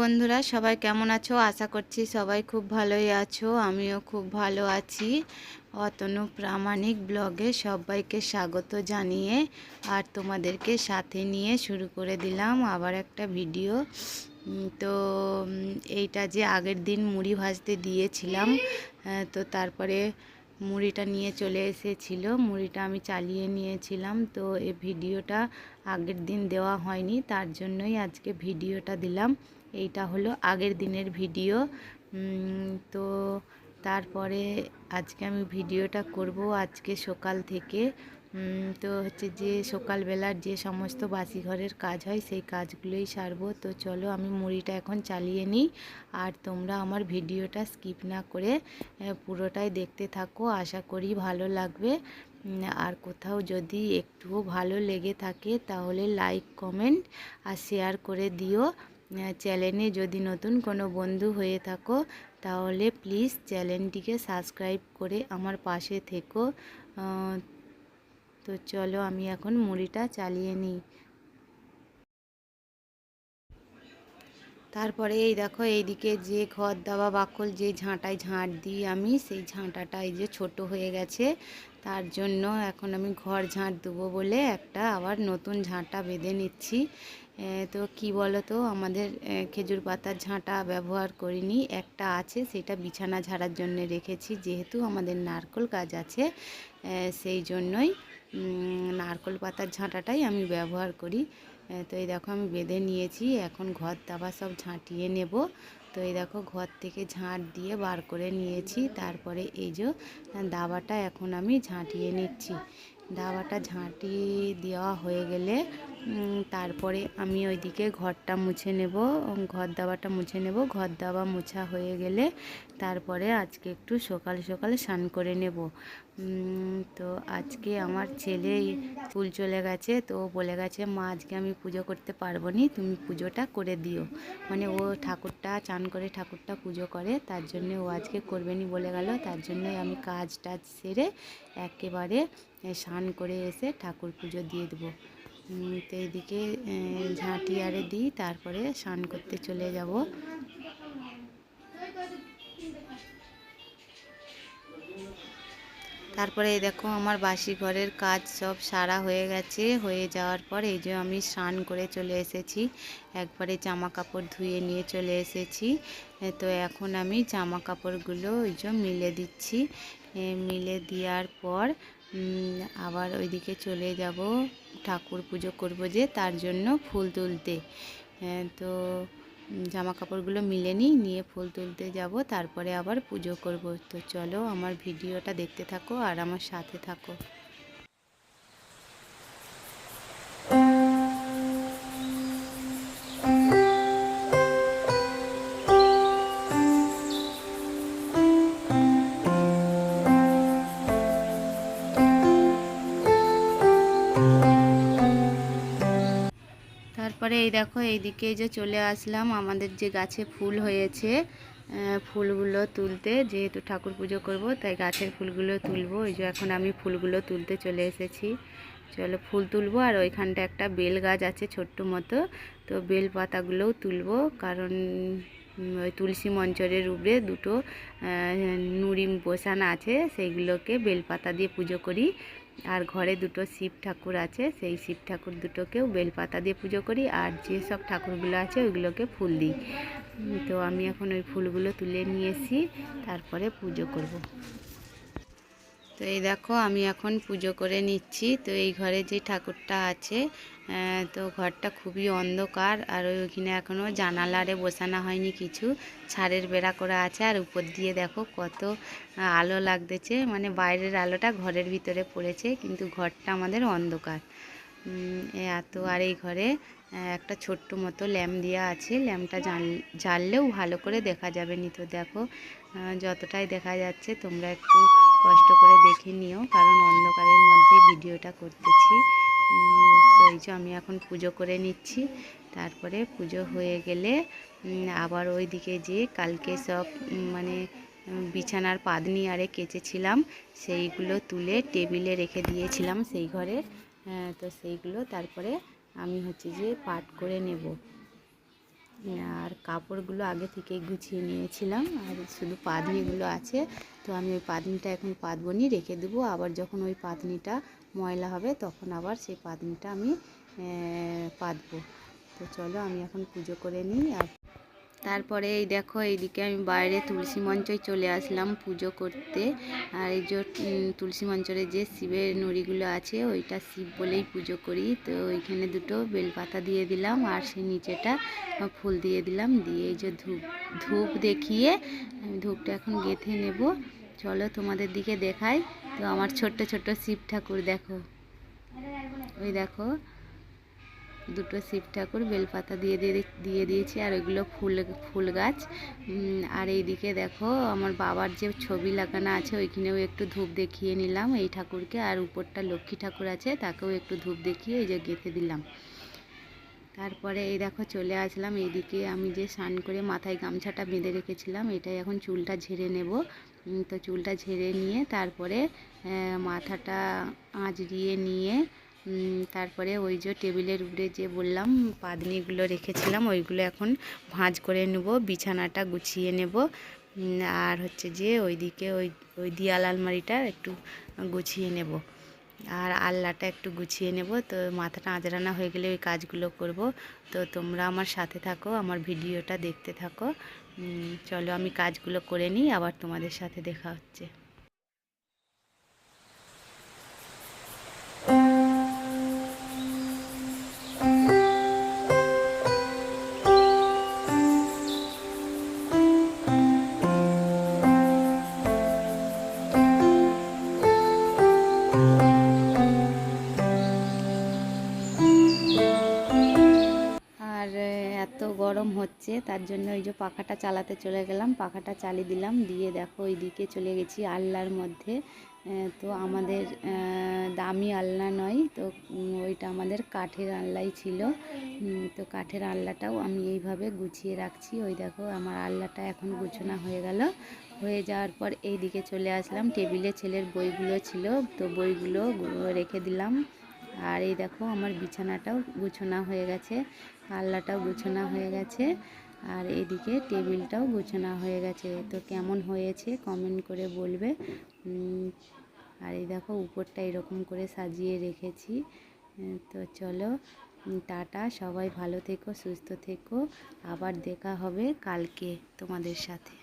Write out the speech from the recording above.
বন্ধুরা, সবাই কেমন আছো? আশা করছি সবাই খুব ভালোই আছো। আমিও খুব ভালো আছি। অতনু প্রামাণিক ব্লগে সবাইকে স্বাগত জানিয়ে আর তোমাদেরকে সাথে নিয়ে শুরু করে দিলাম আবার একটা ভিডিও। তো এইটা যে আগের দিন মুড়ি ভাজতে দিয়েছিলাম তো তারপরে মুড়িটা নিয়ে চলে এসেছিল। মুড়িটা আমি চালিয়ে নিয়েছিলাম। তো এই ভিডিওটা আগের দিন দেওয়া হয়নি, তার জন্যই আজকে ভিডিওটা দিলাম। এইটা হলো আগের দিনের ভিডিও। তো তারপরে আজকে আমি ভিডিওটা করব আজকে সকাল থেকে। তো হচ্ছে যে সকালবেলার যে সমস্ত বাসি ঘরের কাজ হয়, সেই কাজগুলোই সারবো। তো চলো আমি মুড়িটা এখন চালিয়ে নিই। আর তোমরা আমার ভিডিওটা স্কিপ না করে পুরোটাই দেখতে থাকো। আশা করি ভালো লাগবে। আর কোথাও যদি একটুও ভালো লেগে থাকে, তাহলে লাইক, কমেন্ট আর শেয়ার করে দিও। চ্যানেলে যদি নতুন কোনো বন্ধু হয়ে থাকো, তাহলে প্লিজ চ্যানেলটিকে সাবস্ক্রাইব করে আমার পাশে থেকো। তো চলো আমি এখন মুড়িটা চালিয়ে নিই। তারপরে এই দেখো, এইদিকে যে ঘর দেওয়া বাকল, যে ঝাঁটায় ঝাঁট দিই আমি, সেই ঝাঁটাটা এই যে ছোট হয়ে গেছে। তার জন্য এখন আমি ঘর ঝাঁট দেবো বলে একটা আবার নতুন ঝাঁটা বেঁধে নিচ্ছি। তো কি বলো তো আমাদের খেজুর পাতার ঝাঁটা ব্যবহার করিনি। একটা আছে, সেটা বিছানা ঝাড়ার জন্য রেখেছি, যেহেতু আমাদের নারকোল গাছ আছে সেই জন্যই নারকোল পাতার ঝাঁটাটাই আমি ব্যবহার করি। তো এই দেখো আমি বেঁধে নিয়েছি, এখন ঘর দাবা সব ঝাঁটিয়ে নেব। তো এই দেখো ঘর থেকে ঝাঁট দিয়ে বার করে নিয়েছি, তারপরে এই যে দাবাটা এখন আমি ঝাঁটিয়ে নিচ্ছি। দাবাটা ঝাঁটি দেওয়া হয়ে গেলে তারপরে আমি ওইদিকে ঘরটা মুছে নেব ঘর দাবাটা মুছে নেব। ঘর দাবা মোছা হয়ে গেলে তারপরে আজকে একটু সকাল সকাল স্নান করে নেব। তো আজকে আমার ছেলে স্কুল চলে গেছে, তো বলে গেছে, মা, আজকে আমি পুজো করতে পারব নি, তুমি পুজোটা করে দিও। মানে ও ঠাকুরটা, চান করে ঠাকুরটা পুজো করে, তার জন্য ও আজকে করবে নি বলে গেল। তার জন্য আমি কাজ টাজ সেরে একেবারে স্নান করে এসে ঠাকুর পুজো দিয়ে দেবো। তো এইদিকে ঝাঁটি আরে দিই, তারপরে স্নান করতে চলে যাব। তারপরে দেখো, আমার বাসি ঘরের কাজ সব সারা হয়ে গেছে। হয়ে যাওয়ার পর এই যে আমি স্নান করে চলে এসেছি। একবারে জামা কাপড় ধুয়ে নিয়ে চলে এসেছি। তো এখন আমি জামা কাপড়গুলো ওই যে মিলে দিচ্ছি। মিলে দেওয়ার পর আবার ওইদিকে চলে যাব ঠাকুর পুজো করব যে তার জন্য ফুল তুলতে। এ, তো জামা কাপড়গুলো মিলে নিই নিয়ে ফুল তুলতে যাব তারপরে আবার পুজো করব। তো চলো আমার ভিডিওটা দেখতে থাকো আর আমার সাথে থাকো। এই দেখো, এইদিকে যে চলে আসলাম। আমাদের যে গাছে ফুল হয়েছে ফুলগুলো তুলতে, যেহেতু ঠাকুর পুজো করব, তাই গাছের ফুলগুলো তুলবো। এই যে এখন আমি ফুলগুলো তুলতে চলে এসেছি। চলো ফুল তুলবো, আর ওইখানটা একটা বেল গাছ আছে ছোট্ট মতো। তো বেল পাতাগুলোও তুলবো, কারণ ওই তুলসী মঞ্চরের উপরে দুটো নুড়ি বসানো আছে, সেইগুলোকে বেলপাতা দিয়ে পুজো করি। আর ঘরে দুটো শিব ঠাকুর আছে, সেই শিব ঠাকুর দুটোকেও বেলপাতা দিয়ে পুজো করি, আর যেসব ঠাকুরগুলো আছে ওইগুলোকে ফুল দিই তো আমি এখন ওই ফুলগুলো তুলে নিয়ে এসি তারপরে পুজো করব। তো এই দেখো, আমি এখন পুজো করে নিচ্ছি। তো এই ঘরে যে ঠাকুরটা আছে তো ঘরটা খুবই অন্ধকার আর ওইখানে এখনও জানালারে বসানো হয়নি কিছু। ছাড়ের বেড়া করা আছে আর উপর দিয়ে দেখো কত আলো লাগতেছে। মানে বাইরের আলোটা ঘরের ভিতরে পড়েছে, কিন্তু ঘরটা আমাদের অন্ধকার। এত, আর এই ঘরে একটা ছোট্ট মতো ল্যাম্প দেওয়া আছে। ল্যাম্পটা জ্বাললেও ভালো করে দেখা যাবে নি তো দেখো। যতটাই দেখা যাচ্ছে তোমরা একটু কষ্ট করে দেখে নিও কারণ অন্ধকারের মধ্যে ভিডিওটা করতেছি। তো এই যে আমি এখন পুজো করে নিচ্ছি। তারপরে পুজো হয়ে গেলে আবার ওই দিকে যে কালকে সব মানে বিছানার পাদনি আরে কেচেছিলাম। সেইগুলো তুলে টেবিলে রেখে দিয়েছিলাম সেই ঘরে। আহ, তো সেইগুলো তারপরে আমি হচ্ছে যে পাট করে নেব। আর কাপড়গুলো আগে থেকে গুছিয়ে নিয়েছিলাম আর শুধু পাতনিগুলো আছে, তো আমি ওই পাতনিটা এখন পাতবনি রেখে দেবো। আবার যখন ওই পাতনিটা ময়লা হবে তখন আবার সেই পাতনিটা আমি পাতবো তো চলো আমি এখন পুজো করে নিই আর তারপরে এই দেখো, এইদিকে আমি বাইরে তুলসী মঞ্চয় চলে আসলাম পুজো করতে। আর এই যে তুলসী মঞ্চরে যে শিবের নুড়িগুলো আছে, ওইটা শিব বলেই পুজো করি। তো ওইখানে দুটো বেলপাতা দিয়ে দিলাম, আর সেই নিচেটা ফুল দিয়ে দিলাম। দিয়ে এই যে ধূপ ধূপ দেখিয়ে আমি ধূপটা এখন গেঁথে নেব। চলো তোমাদের দিকে দেখাই। তো আমার ছোট্ট ছোট্ট শিব ঠাকুর দেখো। ওই দেখো দুটো শিব ঠাকুর, বেলপাতা দিয়ে দিয়ে দিয়ে দিয়েছি, আর ওইগুলো ফুল ফুল গাছ। আর এইদিকে দেখো, আমার বাবার যে ছবি লাগানো আছে, ওইখানেও একটু ধূপ দেখিয়ে নিলাম এই ঠাকুরকে, আর উপরটা লক্ষ্মী ঠাকুর আছে, তাকেও একটু ধূপ দেখিয়ে এই যে গেঁথে দিলাম। তারপরে এই দেখো, চলে আসলাম, এইদিকে আমি যে স্নান করে মাথায় গামছাটা বেঁধে রেখেছিলাম, এটাই এখন চুলটা ঝেড়ে নেব। তো চুলটা ঝেড়ে নিয়ে তারপরে মাথাটা আঁচড়িয়ে নিয়ে তারপরে ওই যে টেবিলের উপরে যে বললাম, পাদনিগুলো রেখেছিলাম, ওইগুলো এখন ভাঁজ করে নেব, বিছানাটা গুছিয়ে নেব। আর হচ্ছে যে ওইদিকে ওই ওই দিয়াল আলমারিটা একটু গুছিয়ে নেব। আর আল্লাটা একটু গুছিয়ে নেব, তো মাথাটা আঁচড়ানো হয়ে গেলে ওই কাজগুলো করব। তো তোমরা আমার সাথে থাকো, আমার ভিডিওটা দেখতে থাকো। চলো আমি কাজগুলো করে নিই, আবার তোমাদের সাথে দেখা হচ্ছে। হচ্ছে, তার জন্য ওই যে পাখাটা চালাতে চলে গেলাম, পাখাটা চালিয়ে দিলাম, দিয়ে দেখো ওইদিকে চলে গেছি আল্লার মধ্যে। তো আমাদের দামি আলনা নয়, তো ওইটা আমাদের কাঠের আলনাই ছিল। তো কাঠের আলনাটাও আমি এইভাবে গুছিয়ে রাখছি। ওই দেখো আমার আলনাটা এখন গুছানো হয়ে গেল। হয়ে যাওয়ার পর এই দিকে চলে আসলাম। টেবিলে ছেলের বইগুলো ছিল, তো বইগুলো রেখে দিলাম। আর এই দেখো আমার বিছানাটাও গুছানো হয়ে গেছে আলনাটাও গুছানো হয়ে গেছে, আর এদিকে টেবিলটাও গুছানো হয়ে গেছে। তো কেমন হয়েছে কমেন্ট করে বলবে। আর এই দেখো উপরটা এরকম করে সাজিয়ে রেখেছি। তো চলো টাটা, সবাই ভালো থেকো, সুস্থ থেকো। আবার দেখা হবে কালকে তোমাদের সাথে।